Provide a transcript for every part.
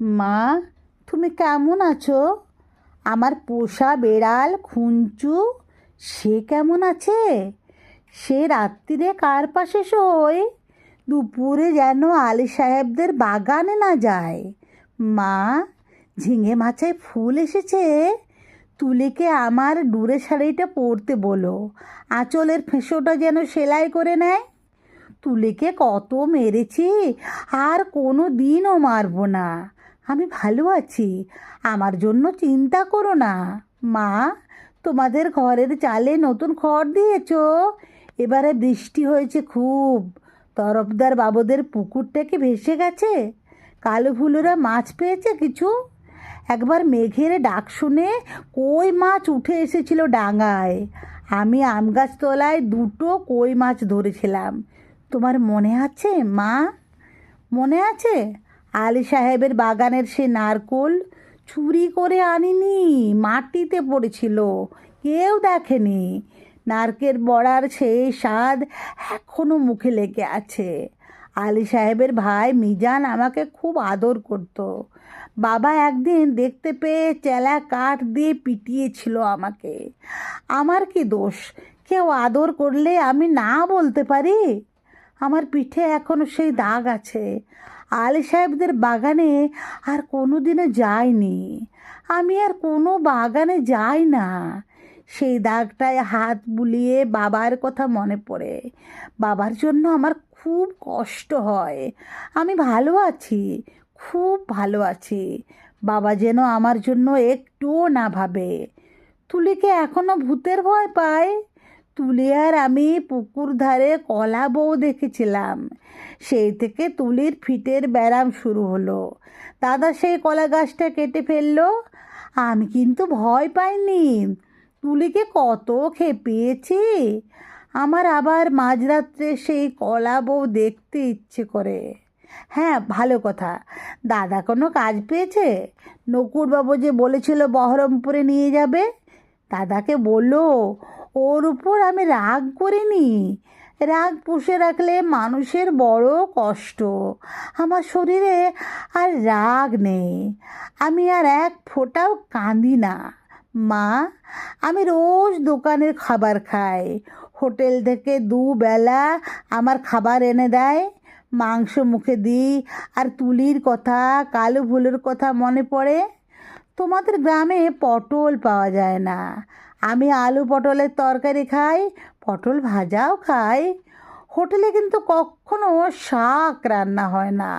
মা, তুমি কেমন আছো? আমার পোষা বেড়াল খুঞ্চু, সে কেমন আছে? সে রাত্রিরে কার পাশে শোয়? দুপুরে যেন আলি সাহেবদের বাগানে না যায়। মা, ঝিঙে মাছায় ফুল এসেছে। তুলিকে আমার ডুরে শাড়িটা পরতে বলো। আঁচলের ফেঁসোটা যেন সেলাই করে নেয়। তুলিকে কত মেরেছি, আর কোনো দিনও মারবো না। আমি ভালো আছি। আমার জন্য চিন্তা করো না। মা, তোমাদের ঘরের চালে নতুন খড় দিয়েছ। এবারে বৃষ্টি হয়েছে খুব। তরফদার বাবুদের পুকুরটা কি ভেসে গেছে? কালো ফুলুরা মাছ পেয়েছে কিছু? একবার মেঘের ডাক শুনে কই মাছ উঠে এসেছিল ডাঙায়। আমি আম গাছ তলায় দুটো কই মাছ ধরেছিলাম। তোমার মনে আছে, মা? মনে আছে? আলী সাহেবের বাগানের সে নারকোল চুরি করে আনিনি, মাটিতে পড়েছিল, কেউ দেখেনি। নারকেল বড়ার সেই স্বাদ এখনও মুখে লেগে আছে। আলী সাহেবের ভাই মিজান আমাকে খুব আদর করত। বাবা একদিন দেখতে পেয়ে চেলা কাঠ দিয়ে পিটিয়েছিল আমাকে। আমার কি দোষ? কেউ আদর করলে আমি না বলতে পারি? আমার পিঠে এখনও সেই দাগ আছে। আলী সাহেবদের বাগানে আর কোনো দিনও যাইনি। আমি আর কোনো বাগানে যাই না। সেই দাগটায় হাত বুলিয়ে বাবার কথা মনে পড়ে। বাবার জন্য আমার খুব কষ্ট হয়। আমি ভালো আছি, খুব ভালো আছি। বাবা যেন আমার জন্য একটুও না ভাবে। তুলিকে এখনও ভূতের ভয় পায়? তুলি আর আমি পুকুর ধারে কলা বউ দেখেছিলাম। সেই থেকে তুলির ফিটের ব্যারাম শুরু হলো। দাদা সেই কলা গাছটা কেটে ফেলল। আমি কিন্তু ভয় পাইনি। তুলিকে কত খেপিয়েছি। আমার আবার মাঝরাত্রে সেই কলা বউ দেখতে ইচ্ছে করে। হ্যাঁ ভালো কথা। দাদা কোনো কাজ পেয়েছে? নকুরবাবু যে বলেছিল বহরমপুরে নিয়ে যাবে, দাদাকে বলল ওর উপর আমি রাগ করিনি। রাগ পুষে রাখলে মানুষের বড় কষ্ট। আমার শরীরে আর রাগ নেই। আমি আর এক ফোঁটাও কাঁদি না। মা, আমি রোজ দোকানের খাবার খাই। হোটেল থেকে দুবেলা আমার খাবার এনে দেয়। মাংস মুখে দিই আর তুলির কথা, কালো ফুলের কথা মনে পড়ে। তোমাদের গ্রামে পটল পাওয়া যায় না। আমি আলু পটলের তরকারি খাই, পটল ভাজাও খাই। হোটেলে কিন্তু কখনো শাক রান্না হয় না।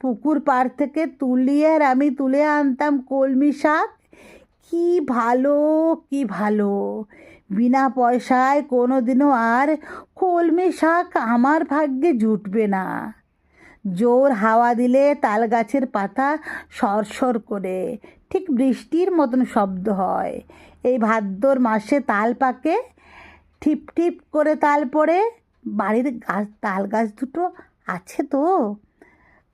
পুকুর পাড় থেকে তুলিয়ে আর আমি তুলে আনতাম কলমি শাক। কি ভালো কি ভালো। বিনা পয়সায় কোনো দিনও আর কলমি শাক আমার ভাগ্যে জুটবে না। জোর হাওয়া দিলে তাল গাছের পাতা সরসর করে। ঠিক বৃষ্টির মতন শব্দ হয়। এই ভাদ্র মাসে তাল পাকে ঠিপ ঠিপ করে তাল পড়ে। বাড়ির গাছ তাল গাছ দুটো আছে তো?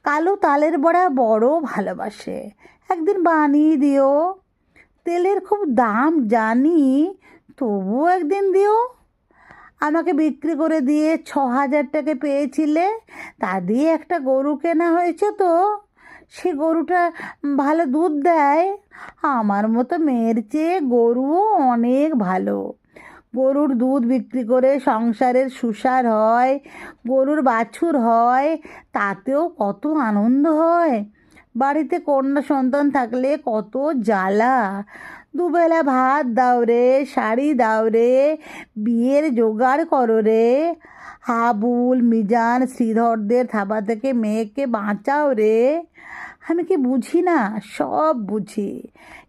কালো তালের বড়া বড় ভালোবাসে। একদিন বানিয়ে দিও, তেলের খুব দাম জানি, তবুও একদিন দিও। আমাকে বিক্রি করে দিয়ে ছ হাজার টাকা পেয়েছিলে? তা দিয়ে একটা গরু কেনা হয়েছে তো। সে গরুটা ভালো দুধ দেয়। আমার মতো মেয়ের চেয়ে গরুও অনেক ভালো। গরুর দুধ বিক্রি করে সংসারের সুসার হয়, গরুর বাছুর হয়, তাতেও কত আনন্দ হয়। বাড়িতে কন্যা সন্তান থাকলে কত জ্বালা। দুবেলা ভাত দাও রে, শাড়ি দাও রে, বিয়ের জোগাড় করো রে। হাবুল, মিজান, শ্রীধরদের থাবা থেকে মেয়েকে বাঁচাও রে। আমি কি বুঝি না? সব বুঝি।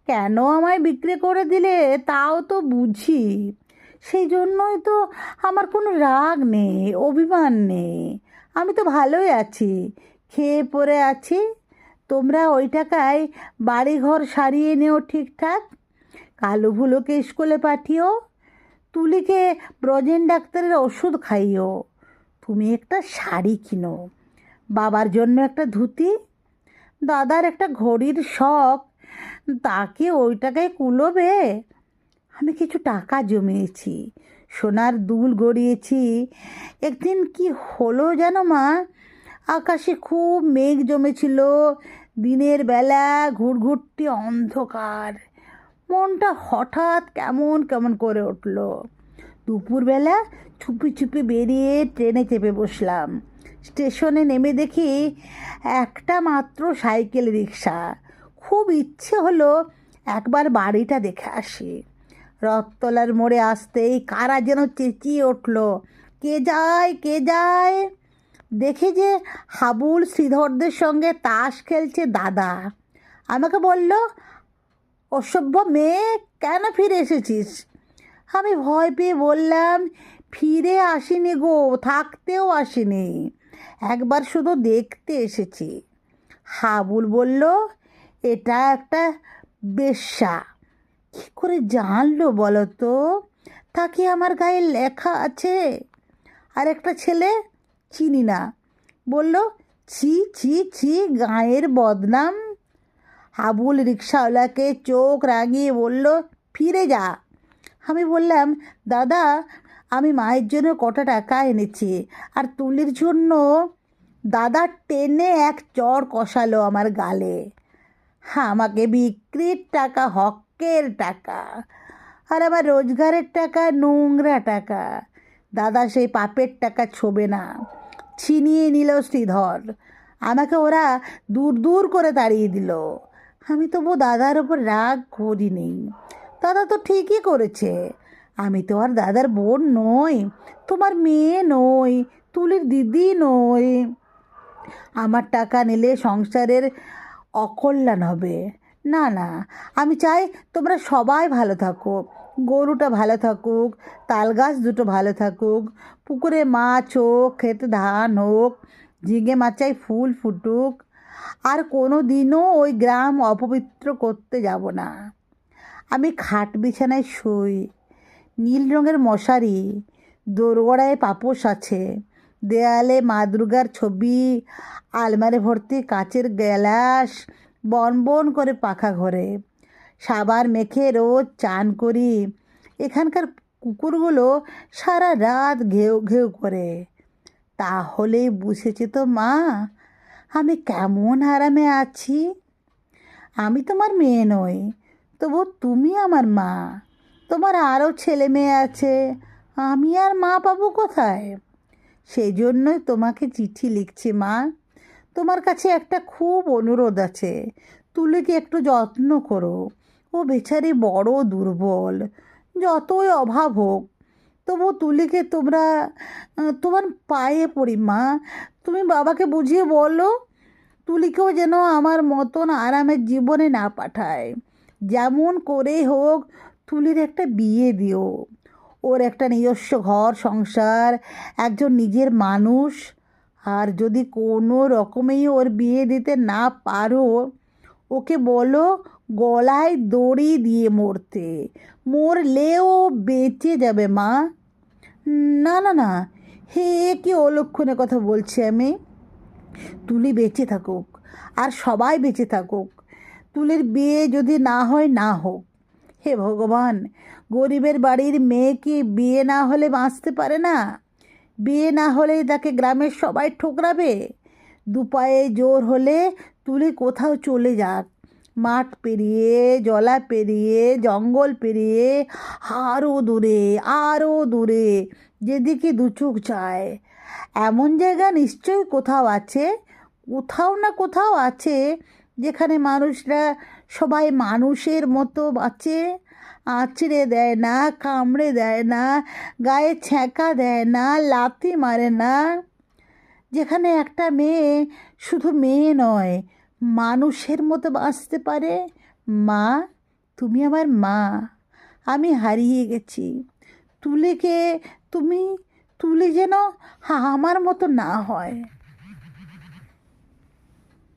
কেন আমায় বিক্রি করে দিলে? তাও তো বুঝি। সেই জন্যই তো আমার কোনো রাগ নেই, অভিমান নেই। আমি তো ভালোই আছি। খেয়ে পরে আছি। তোমরা ওই টাকায় বাড়িঘর সারিয়ে নেও ঠিকঠাক। কালো ভুলোকে স্কুলে পাঠিও, তুলিকে ব্রজেন ডাক্তারের ওষুধ খাইও। তুমি একটা শাড়ি কিনো, বাবার জন্য একটা ধুতি, দাদার একটা ঘড়ির শখ, তাকে ওই টাকায় কুলোবে। আমি কিছু টাকা জমিয়েছি, সোনার দুল গড়িয়েছি। একদিন কি হলো যেন মা? আকাশে খুব মেঘ জমেছিল, দিনের বেলা ঘুরঘুরটি অন্ধকার। মনটা হঠাৎ কেমন কেমন করে উঠল। দুপুরবেলা ছুপি ছুপি বেরিয়ে ট্রেনে চেপে বসলাম। স্টেশনে নেমে দেখি একটা মাত্র সাইকেল রিক্সা খুব ইচ্ছে হলো একবার বাড়িটা দেখে আসি। রথতলার মোড়ে আসতেই কারা যেন চেঁচিয়ে উঠল, কে যায় কে যায়? দেখি যে হাবুল শ্রীধরদের সঙ্গে তাস খেলছে দাদা। আমাকে বলল অসভ্য মেয়ে, কেন ফিরে এসেছিস? আমি ভয় পেয়ে বললাম, ফিরে আসিনি গো, থাকতেও আসিনি। একবার শুধু দেখতে এসেছি। হাবুল বলল, এটা একটা বেশ্যা। কী করে জানলো বলো তো? তা কি আমার গায়ে লেখা আছে? আর একটা ছেলে? চিনি না। বলল, ছি ছি ছি, গায়ের বদনাম। হাবুল রিক্সাওয়ালাকে চোখ রাঙিয়ে বলল, ফিরে যা। আমি বললাম, দাদা, আমি মায়ের জন্য কটা টাকা এনেছি, আর তুলির জন্য দাদা টেনে এক চর কষালো আমার গালে। হ্যাঁ আমাকে বিক্রির টাকা, হকের টাকা, আর আমার রোজগারের টাকা, নোংরা টাকা। দাদা সেই পাপের টাকা ছোবে না, ছিনিয়ে নিল শ্রীধর। আমাকে ওরা দূর দূর করে তাড়িয়ে দিল। আমি তবু দাদার ওপর রাগ করিনি। দাদা তো ঠিকই করেছে। আমি তো আর দাদার বোন নই, তোমার মেয়ে নই, তুলির দিদি নই। আমার টাকা নিলে সংসারের অকল্যাণ হবে। না না, আমি চাই তোমরা সবাই ভালো থাকো গরুটা ভালো থাকুক তাল গাছ দুটো ভালো থাকুক, পুকুরে মাছ হোক খেতে ধান হোক, ঝিঙে মাচায় ফুল ফুটুক আর কোনো দিনও ওই গ্রাম অপবিত্র করতে যাব না। আমি খাট বিছানায় শুই, নীল রঙের মশারি, দোরগোড়ায় পাপোশ আছে, দেয়ালে মা দুর্গার ছবি, আলমারি ভর্তি কাচের গ্যালাস, বন বন করে পাখা ঘরে। সাবার মেখে রোজ চান করি, এখানকার কুকুরগুলো সারা রাত ঘেউ ঘেউ করে। তাহলেই বুঝেছে তো মা আমি কেমন আরামে আছি? আমি তোমার মেয়ে নই, তবু তুমি আমার মা। তোমার আরও ছেলে মেয়ে আছে, আমি আর মা পাবো কোথায়? সেই জন্যই তোমাকে চিঠি লিখছি, মা। তোমার কাছে একটা খুব অনুরোধ আছে, তুলিকে একটু যত্ন করো। ও বেচারি বড় দুর্বল, যতই অভাব হোক তবু তুলিকে তোমরা তোমার পায়ে পড়ি, মা। তুমি বাবাকে বুঝিয়ে বলো তুলিকেও যেন আমার মতন আরামের জীবনে না পাঠায়। যেমন করেই হোক, তুলির একটা বিয়ে দিও। ওর একটা নিজস্ব ঘর, সংসার, একজন নিজের মানুষ। আর যদি কোনো রকমেই ওর বিয়ে দিতে না পারো, ওকে বলো গলায় দড়ি দিয়ে মরতে। মরলেও বেঁচে যাবে মা। না না না, হে, কি অলক্ষণে কথা বলছি আমি? তুলি বেঁচে থাকুক, আর সবাই বেঁচে থাকুক। তুলির বিয়ে যদি না হয়, না হোক। হে ভগবান, গরিবের বাড়ির মেয়ে কি বিয়ে না হলে বাঁচতে পারে না? বিয়ে না হলেই তাকে গ্রামের সবাই ঠোকরাবে? দুপায়ে জোর হলে তুলি কোথাও চলে যাক। মাঠ পেরিয়ে জলা পেরিয়ে, জঙ্গল পেরিয়ে আরও দূরে আরও দূরে, যেদিকে দু চোখ যায়। এমন জায়গা নিশ্চয়ই কোথাও আছে, কোথাও না কোথাও আছে, যেখানে মানুষরা সবাই মানুষের মতো বাঁচে আঁচড়ে দেয় না, কামড়ে দেয় না, গায়ে ছ্যাঁকা দেয় না, লাথি মারে না। যেখানে একটা মেয়ে শুধু মেয়ে নয় মানুষের মতো বাঁচতে পারে? মা, তুমি আমার মা। আমি হারিয়ে গেছি। তুলিকে তুমি, তুলে যেন আমার মতো না হয়।